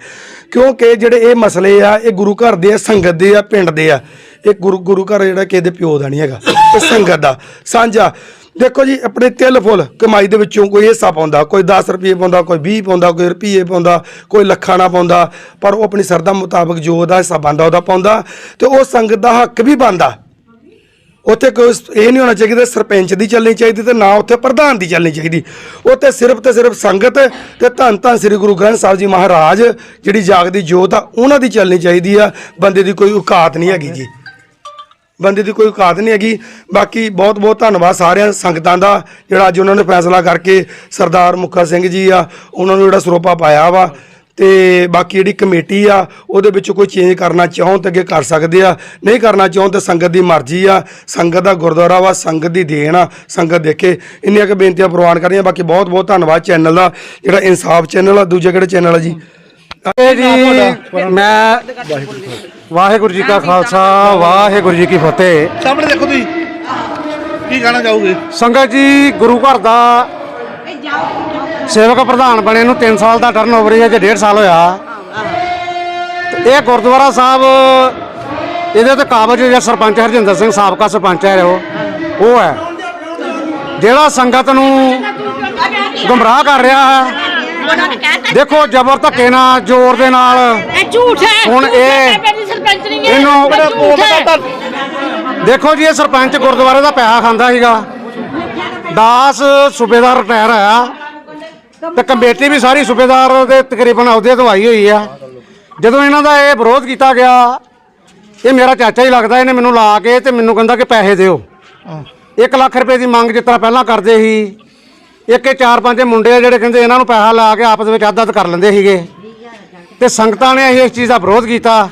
ਕਿਉਂਕਿ ਜਿਹੜੇ ਇਹ ਮਸਲੇ ਆ, ਇਹ ਗੁਰੂ ਘਰ ਦੇ ਆ, ਸੰਗਤ ਦੇ ਆ, ਪਿੰਡ ਦੇ ਆ, ਇਹ ਗੁਰੂ ਗੁਰੂ ਘਰ ਜਿਹੜਾ ਕਿਸੇ ਦੇ ਪਿਓ ਦਾ ਨਹੀਂ ਹੈਗਾ, ਇਹ ਸੰਗਤ ਦਾ। ਸਾਂਝਾ। ਦੇਖੋ ਜੀ, ਆਪਣੇ ਤਿਲ ਫੁੱਲ ਕਮਾਈ ਦੇ ਵਿੱਚੋਂ ਕੋਈ ਹਿੱਸਾ ਪਾਉਂਦਾ, ਕੋਈ 10 ਰੁਪਏ ਪਾਉਂਦਾ, ਕੋਈ 20 ਪਾਉਂਦਾ, ਕੋਈ ਰੁਪਏ ਪਾਉਂਦਾ, ਕੋਈ ਲੱਖਾਂ ਨਾ ਪਾਉਂਦਾ, ਪਰ ਉਹ ਆਪਣੀ ਸਰਦਾ ਮੁਤਾਬਕ ਜੋ ਉਹਦਾ ਹਿੱਸਾ ਬਣਦਾ, ਉਹਦਾ ਪਾਉਂਦਾ, ਤੇ ਉਹ ਸੰਗਤ ਦਾ ਹੱਕ ਵੀ ਬਣਦਾ। ਉੱਥੇ ਕੋਈ ਇਹ ਨਹੀਂ ਹੋਣਾ ਚਾਹੀਦਾ ਸਰਪੰਚ ਦੀ ਚੱਲਣੀ ਚਾਹੀਦੀ ਤੇ ਨਾ ਉੱਥੇ ਪ੍ਰਧਾਨ ਦੀ ਚੱਲਣੀ ਚਾਹੀਦੀ। ਉੱਥੇ ਸਿਰਫ ਤੇ ਸਿਰਫ ਸੰਗਤ ਤੇ ਧੰਨ ਧੰਨ ਸ੍ਰੀ ਗੁਰੂ ਗ੍ਰੰਥ ਸਾਹਿਬ ਜੀ ਮਹਾਰਾਜ ਜਿਹੜੀ ਜਾਗਦੀ ਜੋਤ ਆ, ਉਹਨਾਂ ਦੀ ਚੱਲਣੀ ਚਾਹੀਦੀ ਆ। ਬੰਦੇ ਦੀ ਕੋਈ ਔਕਾਤ ਨਹੀਂ ਹੈਗੀ ਜੀ। ਬੰਦੇ ਦੀ ਕੋਈ ਔਕਾਤ ਨਹੀਂ ਹੈਗੀ। ਬਾਕੀ ਬਹੁਤ ਬਹੁਤ ਧੰਨਵਾਦ ਸਾਰਿਆਂ ਸੰਗਤਾਂ ਦਾ ਜਿਹੜਾ ਅੱਜ ਉਹਨਾਂ ਨੇ ਫੈਸਲਾ ਕਰਕੇ ਸਰਦਾਰ ਮੁਖਾ ਸਿੰਘ ਜੀ ਆ, ਉਹਨਾਂ ਨੂੰ ਜਿਹੜਾ ਸਰੋਪਾ ਪਾਇਆ ਵਾ। ਤੇ ਬਾਕੀ ਜਿਹੜੀ ਕਮੇਟੀ ਆ ਉਹਦੇ ਵਿੱਚ ਕੋਈ ਚੇਂਜ ਕਰਨਾ ਚਾਹੋ ਤਾਂ ਅੱਗੇ ਕਰ ਸਕਦੇ ਆ। ਨਹੀਂ ਕਰਨਾ ਚਾਹੋ ਤਾਂ ਸੰਗਤ ਦੀ ਮਰਜ਼ੀ ਆ। ਸੰਗਤ ਦਾ ਗੁਰਦੁਆਰਾ ਵਾ ਸੰਗਤ ਦੀ ਦੇਣ ਆ। ਸੰਗਤ ਦੇਖੇ ਇੰਨੀਆਂ ਕੁ ਬੇਨਤੀਆਂ ਪ੍ਰਵਾਨ ਕਰਨੀਆਂ ਬਾਕੀ ਬਹੁਤ ਬਹੁਤ ਧੰਨਵਾਦ ਚੈਨਲ ਦਾ ਜਿਹੜਾ ਇਨਸਾਫ ਚੈਨਲ ਆ ਦੂਜਾ ਕਿਹੜਾ ਚੈਨਲ ਆ ਜੀ ਮੈਂ ਵਾਹਿਗੁਰੂ ਜੀ ਕਾ ਖਾਲਸਾ ਵਾਹਿਗੁਰੂ ਜੀ ਕੀ ਫਤਿਹ। ਸਾਹਮਣੇ ਦੇਖੋ ਤੁਸੀਂ ਕੀ ਕਹਿਣਾ ਚਾਹੋਗੇ? ਸੰਗਤ ਜੀ ਗੁਰੂ ਘਰ ਦਾ ਸੇਵਕ ਪ੍ਰਧਾਨ ਬਣੇ ਨੂੰ 3 ਸਾਲ ਦਾ ਟਰਨ ਹੀ ਹੈ ਜੇ 1.5 ਸਾਲ ਹੋਇਆ। ਤੇ ਇਹ ਗੁਰਦੁਆਰਾ ਸਾਹਿਬ ਇਹਦੇ ਤੇ ਕਾਬਜ ਜਿਹੜਾ ਸਰਪੰਚ ਹਰਜਿੰਦਰ ਸਿੰਘ ਸਾਬਕਾ ਸਰਪੰਚ ਹੈ ਉਹ। ਉਹ ਹੈ। ਜਿਹੜਾ ਸੰਗਤ ਨੂੰ ਗੁੰਮਰਾਹ ਕਰ ਰਿਹਾ ਹੈ ਦੇਖੋ ਜ਼ਬਰ ਧੱਕੇ ਨਾਲ ਜ਼ੋਰ ਦੇ ਨਾਲ। ਇਹ ਝੂਠ ਹੈ ਹੁਣ ਇਹ ਇਹਨੂੰ। ਦੇਖੋ ਜੀ ਇਹ ਸਰਪੰਚ ਗੁਰਦੁਆਰੇ ਦਾ ਪੈਸਾ ਖਾਂਦਾ ਸੀਗਾ। ਦਾਸ ਸੂਬੇਦਾਰ ਰਿਟਾਇਰ ਆਇਆ ਤੇ ਕਮੇਟੀ ਵੀ ਸਾਰੀ ਸੂਬੇਦਾਰ ਦੇ ਤਕਰੀਬਨ ਅਹੁਦੇ ਤੋਂ ਆਈ ਹੋਈ ਆ। ਜਦੋਂ ਇਹਨਾਂ ਦਾ ਇਹ ਵਿਰੋਧ ਕੀਤਾ ਗਿਆ, ਇਹ ਮੇਰਾ ਚਾਚਾ ਹੀ ਲੱਗਦਾ, ਇਹਨੇ ਮੈਨੂੰ ਲਾ ਕੇ ਤੇ ਮੈਨੂੰ ਕਹਿੰਦਾ ਕਿ ਪੈਸੇ ਦਿਓ। 1 ਲੱਖ ਰੁਪਏ ਦੀ ਮੰਗ ਜਿਸ ਤਰ੍ਹਾਂ ਪਹਿਲਾਂ ਕਰਦੇ ਸੀ, ਇੱਕ ਇਹ ਚਾਰ ਪੰਜ ਮੁੰਡੇ ਆ ਜਿਹੜੇ ਕਹਿੰਦੇ ਇਹਨਾਂ ਨੂੰ ਪੈਸਾ ਲਾ ਕੇ ਆਪਸ ਵਿੱਚ ਅੱਧ ਅੱਧ ਕਰ ਲੈਂਦੇ ਸੀਗੇ। ਤੇ ਸੰਗਤਾਂ ਨੇ ਇਸ ਚੀਜ਼ ਦਾ ਵਿਰੋਧ ਕੀਤਾ।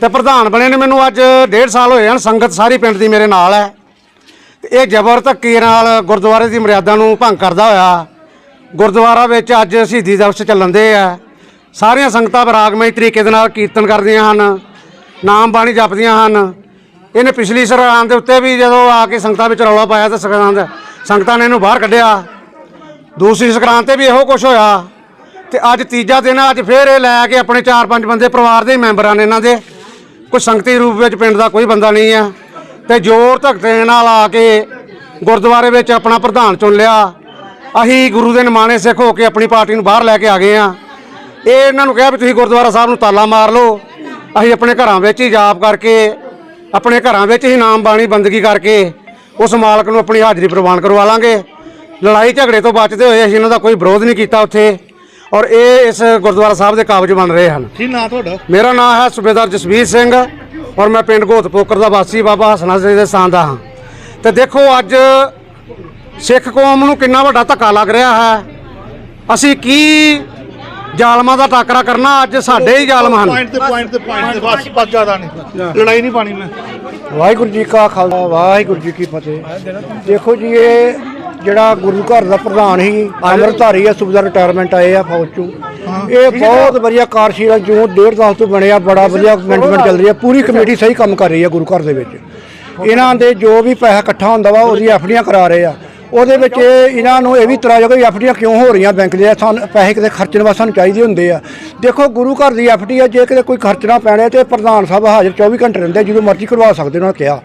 ਤੇ ਪ੍ਰਧਾਨ ਬਣੇ ਨੇ ਮੈਨੂੰ ਅੱਜ 1.5 ਸਾਲ ਹੋਏ ਹਨ, ਸੰਗਤ ਸਾਰੀ ਪਿੰਡ ਦੀ ਮੇਰੇ ਨਾਲ ਹੈ। ਇਹ ਜ਼ਬਰ ਧੱਕੇ ਨਾਲ ਗੁਰਦੁਆਰੇ ਦੀ ਮਰਿਆਦਾ ਨੂੰ ਭੰਗ ਕਰਦਾ ਹੋਇਆ। ਗੁਰਦੁਆਰਾ ਵਿੱਚ ਅੱਜ ਸ਼ਹੀਦੀ ਦਿਵਸ ਚੱਲਣ ਦੇ ਆ। ਸਾਰੀਆਂ ਸੰਗਤਾਂ ਬਰਾਗਮਈ ਤਰੀਕੇ ਦੇ ਨਾਲ ਕੀਰਤਨ ਕਰਦੀਆਂ ਹਨ, ਨਾਮ ਬਾਣੀ ਜਪਦੀਆਂ ਹਨ। ਇਹਨੇ ਪਿਛਲੀ ਸਰਕਾਰ ਦੇ ਉੱਤੇ ਵੀ ਜਦੋਂ ਆ ਕੇ ਸੰਗਤਾਂ ਵਿੱਚ ਰੌਲਾ ਪਾਇਆ ਤਾਂ ਸੰਗਤਾਂ ਸੰਗਤਾਂ ਨੇ ਇਹਨੂੰ ਬਾਹਰ ਕੱਢਿਆ। ਦੂਸਰੀ ਸੰਕਰਾਂਤ ਤੇ ਵੀ ਇਹੋ ਕੁਝ ਹੋਇਆ। ਤੇ ਅੱਜ ਤੀਜਾ ਦਿਨ ਅੱਜ ਫੇਰ ਇਹ ਲੈ ਕੇ ਆਪਣੇ 4-5 ਬੰਦੇ ਪਰਿਵਾਰ ਦੇ ਹੀ ਮੈਂਬਰਾਂ ਨੇ ਇਹਨਾਂ ਦੇ। ਕੋਈ ਸੰਗਤੀ ਰੂਪ ਵਿੱਚ ਪਿੰਡ ਦਾ ਕੋਈ ਬੰਦਾ ਨਹੀਂ ਹੈ ਤੇ ਜ਼ੋਰ ਧੱਕੇ ਨਾਲ ਆ ਕੇ ਗੁਰਦੁਆਰੇ ਵਿੱਚ ਆਪਣਾ ਪ੍ਰਧਾਨ ਚੁਣ ਲਿਆ। ਅਸੀਂ ਗੁਰੂ ਦੇ ਨਿਮਾਣੇ ਸਿੱਖ ਹੋ ਕੇ ਆਪਣੀ ਪਾਰਟੀ ਨੂੰ ਬਾਹਰ ਲੈ ਕੇ ਆ ਗਏ ਆ ਇਹ ਇਹਨਾਂ ਨੂੰ ਕਿਹਾ ਵੀ ਤੁਸੀਂ ਗੁਰਦੁਆਰਾ ਸਾਹਿਬ ਨੂੰ ਤਾਲਾ ਮਾਰ ਲਓ। ਅਸੀਂ ਆਪਣੇ ਘਰਾਂ ਵਿੱਚ ਹੀ ਜਾਪ ਕਰਕੇ ਆਪਣੇ ਘਰਾਂ ਵਿੱਚ ਹੀ ਨਾਮ ਬਾਣੀ ਬੰਦਗੀ ਕਰਕੇ ਉਸ ਮਾਲਕ ਨੂੰ ਆਪਣੀ ਹਾਜ਼ਰੀ ਪ੍ਰਵਾਨ ਕਰਵਾ ਲਾਂਗੇ। ਲੜਾਈ ਝਗੜੇ ਤੋਂ ਬਚਦੇ ਹੋਏ ਅਸੀਂ ਇਹਨਾਂ ਦਾ ਕੋਈ ਵਿਰੋਧ ਨਹੀਂ ਕੀਤਾ ਉੱਥੇ ਔਰ ਇਹ ਇਸ ਗੁਰਦੁਆਰਾ ਸਾਹਿਬ ਦੇ ਕਾਬਜ ਬਣ ਰਹੇ ਹਨ। ਕੀ ਨਾਂ ਤੁਹਾਡਾ? ਮੇਰਾ ਨਾਮ ਹੈ ਸੂਬੇਦਾਰ ਜਸਵੀਰ ਸਿੰਘ। ਔਰ ਮੈਂ ਪਿੰਡ ਗੋਤਪੋਕਰ ਦਾ ਵਾਸੀ ਬਾਬਾ ਹਸਨਾ ਜੀ ਦੇ ਸਥਾਨ ਦਾ ਹਾਂ। ਤੇ ਦੇਖੋ ਅੱਜ ਸਿੱਖ ਕੌਮ ਨੂੰ ਕਿੰਨਾ ਵੱਡਾ ਧੱਕਾ ਲੱਗ ਰਿਹਾ ਹੈ। ਅਸੀਂ ਕੀ ਜ਼ਾਲਮਾਂ ਦਾ ਟਾਕਰਾ ਕਰਨਾ ਅੱਜ ਸਾਡੇ ਹੀ ਜ਼ਾਲਮ ਹਨ। ਪੁਆਇੰਟ ਤੇ ਪੁਆਇੰਟ ਤੇ ਪੁਆਇੰਟ ਤੇ ਬਸ ਬਸ ਜ਼ਿਆਦਾ ਨਹੀਂ। ਲੜਾਈ ਨਹੀਂ ਪਾਣੀ ਮੈਂ। ਵਾਹਿਗੁਰੂ ਜੀ ਕਾ ਖਾਲਸਾ ਵਾਹਿਗੁਰੂ ਜੀ ਕੀ ਫਤਿਹ। ਦੇਖੋ ਜੀ ਇਹ ਜਿਹੜਾ ਗੁਰੂ ਘਰ ਦਾ ਪ੍ਰਧਾਨ ਸੀ ਅੰਮ੍ਰਿਤਧਾਰੀ ਆ ਸੂਬੇਦਾਰ ਰਿਟਾਇਰਮੈਂਟ ਆਏ ਆ ਫੌਜ ਚੋਂ। ਇਹ ਬਹੁਤ ਵਧੀਆ ਕਾਰਜਸ਼ੀਲ ਜੋ ਡੇਢ ਸਾਲ ਤੋਂ ਬਣਿਆ ਬੜਾ ਵਧੀਆ ਮੈਨੇਜਮੈਂਟ ਚੱਲ ਰਹੀ ਹੈ। ਪੂਰੀ ਕਮੇਟੀ ਸਹੀ ਕੰਮ ਕਰ ਰਹੀ ਹੈ ਗੁਰੂ ਘਰ ਦੇ ਵਿੱਚ। ਇਹਨਾਂ ਦੇ ਜੋ ਵੀ ਪੈਸਾ ਇਕੱਠਾ ਹੁੰਦਾ ਵਾ ਉਹਦੀ ਐਫਡੀਆਂ ਕਰਾ ਰਹੇ ਆ। ਉਹਦੇ ਵਿੱਚ ਇਹ- ਇਹਨਾਂ ਨੂੰ ਇਹ ਵੀ ਇਤਰਾਜ਼ ਕਿ ਐਫਡੀਆਂ ਕਿਉਂ ਹੋ ਰਹੀਆਂ ਬੈਂਕ ਦੇ ਸਾਨੂੰ ਪੈਸੇ ਕਿਤੇ ਖਰਚਣ ਵਾਸਤੇ ਸਾਨੂੰ ਚਾਹੀਦੇ ਹੁੰਦੇ ਆ। ਦੇਖੋ ਗੁਰੂ ਘਰ ਦੀ ਐਫਡੀ ਆ ਜੇ ਕਿਤੇ ਕੋਈ ਖਰਚਣਾ ਪੈਣਾ ਤੇ ਪ੍ਰਧਾਨ ਸਾਹਿਬ ਹਾਜ਼ਰ 24 ਘੰਟੇ ਰਹਿੰਦੇ ਜਦੋਂ ਮਰਜ਼ੀ ਕਰਵਾ ਸਕਦੇ ਉਹਨਾਂ ਨੇ ਕਿਹਾ।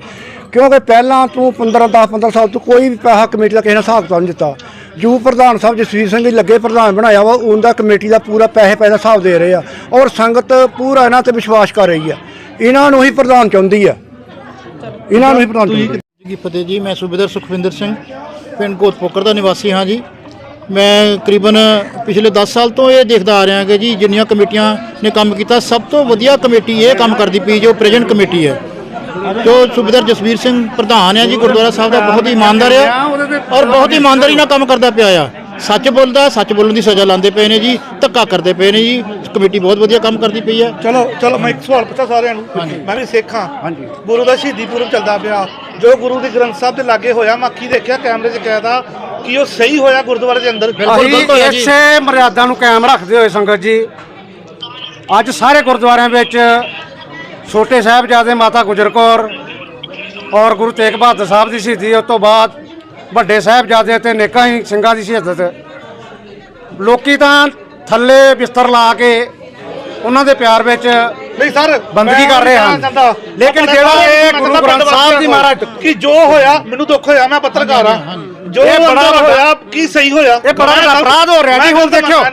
ਕਿਉਂਕਿ ਪਹਿਲਾਂ ਤੂੰ 15 10 15 ਸਾਲ ਤੋਂ ਕੋਈ ਵੀ ਪੈਸਾ ਕਮੇਟੀ ਦਾ ਕਿਸੇ ਨੇ ਹਿਸਾਬ ਕਿਤਾਬ ਨਹੀਂ ਦਿੱਤਾ। ਜੂ ਪ੍ਰਧਾਨ ਸਾਹਿਬ ਜਸਵੀਰ ਸਿੰਘ ਜੀ ਲੱਗੇ ਪ੍ਰਧਾਨ ਬਣਾਇਆ ਵਾ ਉਹਦਾ ਕਮੇਟੀ ਦਾ ਪੂਰਾ ਪੈਸੇ ਪੈਸੇ ਦਾ ਹਿਸਾਬ ਦੇ ਰਹੇ ਆ। ਔਰ ਸੰਗਤ ਪੂਰਾ ਇਹਨਾਂ ਤੇ ਵਿਸ਼ਵਾਸ ਕਰ ਰਹੀ ਆ। ਇਹਨਾਂ ਨੂੰ ਹੀ ਪ੍ਰਧਾਨ ਚਾਹੁੰਦੀ ਆ। ਇਹਨਾਂ ਨੂੰ ਹੀ ਪ੍ਰਧਾਨ ਚਾਹੁੰਦੀ। ਜੀ ਫਤਿਹ ਜੀ ਮੈਂ ਸੂਬੇਦਾਰ ਸੁਖਵਿੰਦਰ ਸਿੰਘ ਪਿੰਡ ਕੋਤਪੋਕਰ ਦਾ ਨਿਵਾਸੀ ਹਾਂ ਜੀ। ਮੈਂ ਤਕਰੀਬਨ ਪਿਛਲੇ 10 ਸਾਲ ਤੋਂ ਇਹ ਦੇਖਦਾ ਆ ਰਿਹਾ ਕਿ ਜੀ ਜਿੰਨੀਆਂ ਕਮੇਟੀਆਂ ਨੇ ਕੰਮ ਕੀਤਾ ਸਭ ਤੋਂ ਵਧੀਆ ਕਮੇਟੀ ਇਹ ਕੰਮ ਕਰਦੀ ਪਈ ਜੋ ਪ੍ਰੈਜ਼ੈਂਟ ਕਮੇਟੀ ਹੈ। ਜੋ ਸੂਬੇਦਾਰ ਜਸਵੀਰ ਸਿੰਘ ਪ੍ਰਧਾਨ ਹੈ ਜੀ ਗੁਰਦੁਆਰਾ ਸਾਹਿਬ ਦਾ ਬਹੁਤ ਹੀ ਇਮਾਨਦਾਰ ਆ ਔਰ ਬਹੁਤ ਹੀ ਇਮਾਨਦਾਰੀ ਨਾਲ ਕੰਮ ਕਰਦਾ ਪਿਆ ਆ। ਸੱਚ ਬੋਲਦਾ ਸੱਚ ਬੋਲਣ ਦੀ ਸਜ਼ਾ ਲਾਉਂਦੇ ਪਏ ਨੇ ਜੀ ਧੱਕਾ ਕਰਦੇ ਪਏ ਨੇ ਜੀ ਕਮੇਟੀ ਬਹੁਤ ਵਧੀਆ ਕੰਮ ਕਰਦੀ ਪਈ ਹੈ ਚਲੋ ਚਲੋ ਮੈਂ ਇੱਕ ਸਵਾਲ ਪੁੱਛਾਂ ਸਾਰਿਆਂ ਨੂੰ। ਮੈਂ ਵੀ ਸਿੱਖ। ਹਾਂ ਹਾਂਜੀ। ਗੁਰੂ ਦਾ ਸ਼ਹੀਦੀ ਪੁਰਬ ਚੱਲਦਾ ਪਿਆ। ਜੋ ਗੁਰੂ ਦੀ ਗ੍ਰੰਥ ਸਾਹਿਬ ਦੇ ਲਾਗੇ ਹੋਇਆ ਮੈਂ ਅੱਖੀ ਦੇਖਿਆ ਕੈਮਰੇ 'ਚ ਕਹਿਦਾ ਕਿ ਉਹ ਸਹੀ ਹੋਇਆ ਗੁਰਦੁਆਰੇ ਦੇ ਅੰਦਰ? ਇਸੇ ਮਰਿਆਦਾ ਨੂੰ ਕਾਇਮ ਰੱਖਦੇ ਹੋਏ ਸੰਗਤ ਜੀ ਅੱਜ ਸਾਰੇ ਗੁਰਦੁਆਰਿਆਂ ਵਿੱਚ ਛੋਟੇ ਸਾਹਿਬਜ਼ਾਦੇ ਮਾਤਾ ਗੁਜਰ ਕੌਰ ਔਰ ਗੁਰੂ ਤੇਗ ਬਹਾਦਰ ਸਾਹਿਬ ਦੀ ਸ਼ਹੀਦੀ ਉਸ ਤੋਂ ਬਾਅਦ ਵੱਡੇ ਸਾਹਿਬਜ਼ਾਦੇ ਤੇ ਨੇਕਾਂ ਹੀ ਸਿੰਘਾਂ ਦੀ ਸ਼ਹਾਦਤ। ਲੋਕੀ ਤਾਂ ਥੱਲੇ ਬਿਸਤਰ ਲਾ ਕੇ ਉਹਨਾਂ ਦੇ ਪਿਆਰ ਵਿੱਚ ਨਹੀਂ ਸਰ ਬੰਦਗੀ ਕਰ ਰਹੇ ਹਨ। ਲੇਕਿਨ ਜਿਹੜਾ ਇਹ ਗੁਰੂ ਗ੍ਰੰਥ ਸਾਹਿਬ ਦੀ ਮਹਾਰਾਜ ਕਿ ਜੋ ਹੋਇਆ ਮੈਨੂੰ ਦੁੱਖ ਹੋਇਆ ਮੈਂ ਪੱਤਰਕਾਰ ਹਾਂ। ਜੋ ਇਹ ਬੜਾ ਹੋਇਆ ਕੀ ਸਹੀ ਹੋਇਆ? ਇਹ ਬੜਾ ਵੱਡਾ ਅਪਰਾਧ ਹੋ ਰਿਹਾ ਜੀ ਹੁਣ ਦੇਖਿਓ।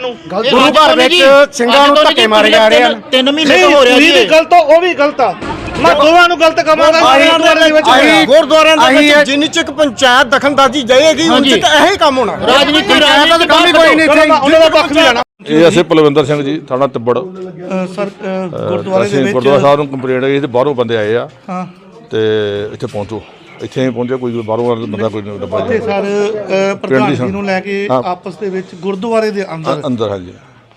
ਗੁਰੂ ਘਰ ਵਿੱਚ ਸਿੰਘਾਂ ਨੂੰ ਧੱਕੇ ਮਾਰੇ ਜਾ ਰਹੇ ਹਨ। ਤਿੰਨ ਮਹੀਨੇ ਨਹੀਂ ਤੋਂ ਹੋ ਰਿਹਾ ਜੀ। ਇਹ। ਗਲਤ ਹੋ ਉਹ ਵੀ ਗਲਤ ਆ। ਮੈਂ ਦੋਵਾਂ ਨੂੰ ਗਲਤ ਵਿੱਚ। ਅਸੀਂ- ਗੁਰਦੁਆਰਿਆਂ ਦੇ ਵਿੱਚ ਜਿੰਨੀ ਚਿਕ ਪੰਚਾਇਤ ਦਖਲਅੰਦਾਜ਼ੀ ਜਾਏਗੀ ਉਨੀ ਚਿਕ ਇਹੀ ਕੰਮ ਹੋਣਾ। ਰਾਜਨੀਤੀ ਦਾ ਤਾਂ ਕੰਮ ਹੀ ਕੋਈ ਨਹੀਂ ਦਾ- ਉਹਨਾਂ ਦਾ ਪੱਖ ਵੀ ਲੈਣਾ। ਇਹ ਅਸੀਂ ਪਲਵਿੰਦਰ ਸਿੰਘ ਜੀ ਥਾਣਾ ਤਿੱਬੜ। ਸਰ ਗੁਰਦੁਆਰੇ ਦੇ ਅਸੀਂ ਗੁਰਦੁਆਰਾ ਵਿੱਚ ਸਾਹਿਬ ਨੂੰ ਕੰਪਲੇਂਟ ਆਈ ਤੇ ਬਾਹਰੋਂ ਬੰਦੇ ਆਏ ਆ। ਹਾਂ। ਤੇ ਇੱਥੇ ਪਹੁੰਚੋ। ਇੱਥੇ ਹੀ ਪਹੁੰਚੇ ਕੋਈ ਬਾਹਰੋਂ ਵਾਲਾ ਬੰਦਾ ਕੋਈ ਨਹੀਂ ਡੱਬਾ ਤੇ ਸਰ ਅ, ਪ੍ਰਧਾਨ ਜੀ ਨੂੰ ਲੈ ਕੇ ਹਾਂ। ਆਪਸ ਦੇ ਵਿੱਚ ਗੁਰਦੁਆਰੇ ਦੇ ਅੰਦਰ ਅੰਦਰ ਹਾਂਜੀ।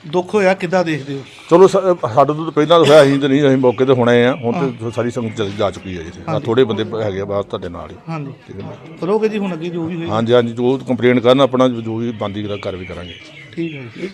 ਦੁੱਖ ਹੋਇਆ ਕਿੱਦਾਂ ਦੇਖਦੇ ਹੋ? ਚਲੋ ਸਾ- ਸਾਡੇ ਤੋਂ ਤਾਂ ਪਹਿਲਾਂ ਹੋਇਆ ਅਸੀਂ ਤੇ ਨਹੀਂ ਅਸੀਂ ਮੌਕੇ ਤੇ ਹੁਣੇ ਆ। ਹੁਣ ਤੇ ਸਾਰੀ ਸੰਗਤ ਚਲੀ ਜਾ ਚੁੱਕੀ ਹੈ ਜੀ। ਆਹ ਥੋੜੇ ਬੰਦੇ ਹੈਗੇ ਆ ਬਾਹਰ ਤੁਹਾਡੇ ਨਾਲ ਹੀ। ਹਾਂਜੀ। ਠੀਕ ਹੈ ਨਾ? ਕਰੋਗੇ ਜੀ ਹੁਣ ਅੱਗੇ ਜੋ ਵੀ ਹੋਏ ਹਾਂਜੀ ਹਾਂਜੀ ਜੋ ਕੰਪਲੇਂਟ ਕਰਨ ਆਪਣਾ ਜੋ ਵੀ ਬੰਦੀ ਕਰ ਵੀ ਕਰਾਂਗੇ। ਠੀਕ ਹੈ। ਜੀ